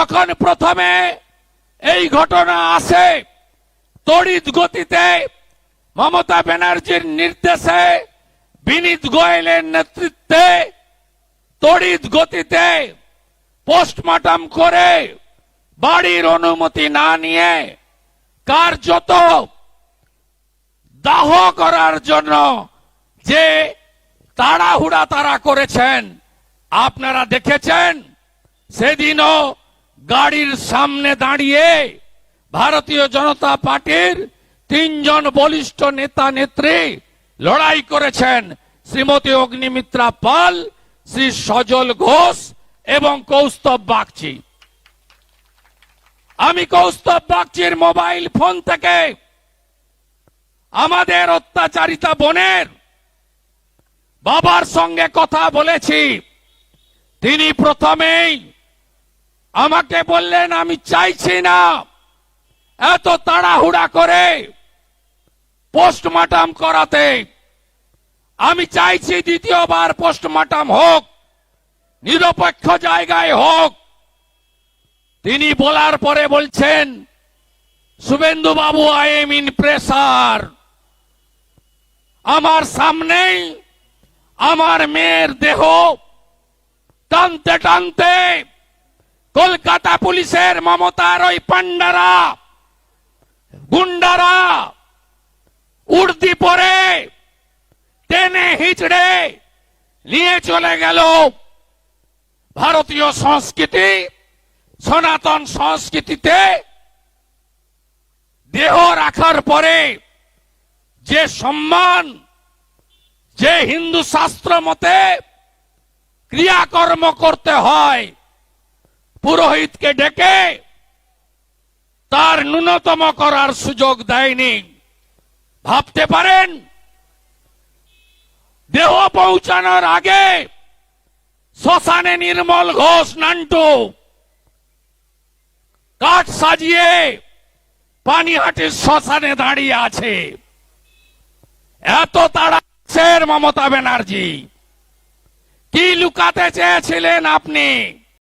যখন প্রথমে এই ঘটনা আসে, তড়িৎ গতিতে মমতা ব্যানার্জির নির্দেশে বিনীত গোয়েলের নেতৃত্বে তড়িৎ গতিতে পোস্টমর্টম করে বাড়ির অনুমতি না নিয়ে কার্যত দাহ করার জন্য যে তাড়াহুড়া তারা করেছেন, আপনারা দেখেছেন? সেদিনও গাড়ির সামনে দাঁড়িয়ে ভারতীয় জনতা পার্টির তিনজন বলিষ্ঠ নেতা নেত্রী লড়াই করেছেন শ্রীমতী অগ্নিমিত্রা পাল, শ্রী সজল ঘোষ এবং কৌস্তব বাগচি। আমি কৌস্তব বাগচির মোবাইল ফোন থেকে আমাদের অত্যাচারিতা বোনের বাবার সঙ্গে কথা বলেছি। তিনি প্রথমেই আমাকে বললেন, আমি চাইছি না। এত তাড়াহুড়া করে পোস্টমর্টম করাতে। আমি চাইছি দ্বিতীয়বার পোস্টমর্টম হোক, নিরপেক্ষ জায়গায় হোক। তিনি বলার পরে বলছেন শুভেন্দু বাবু আই এম ইন প্রেসার আমার সামনেই আমার মেয়ের দেহ টানতে টানতে কলকাতা পুলিশের মমতার ওই পান্ডারা গুন্ডারা, উর্দি পরে টেনে হিচড়ে নিয়ে চলে গেল ভারতীয় সংস্কৃতি, সনাতন সংস্কৃতিতে দেহ রাখার পরে যে সম্মান, যে হিন্দু শাস্ত্র মতে ক্রিয়াকর্ম করতে হয় পুরোহিতকে ডেকে তার ন্যূনতম করার সুযোগ দেয়নি। ভাবতে পারেন? দেহ পৌঁছানোর আগে শ্মশানে নির্মল ঘোষ নান্টু কাঠ সাজিয়ে পানিহাটির শ্মশানে দাঁড়িয়ে আছে। এত তাড়া মমতা ব্যানার্জি? কি লুকাতে চেয়েছিলেন আপনি?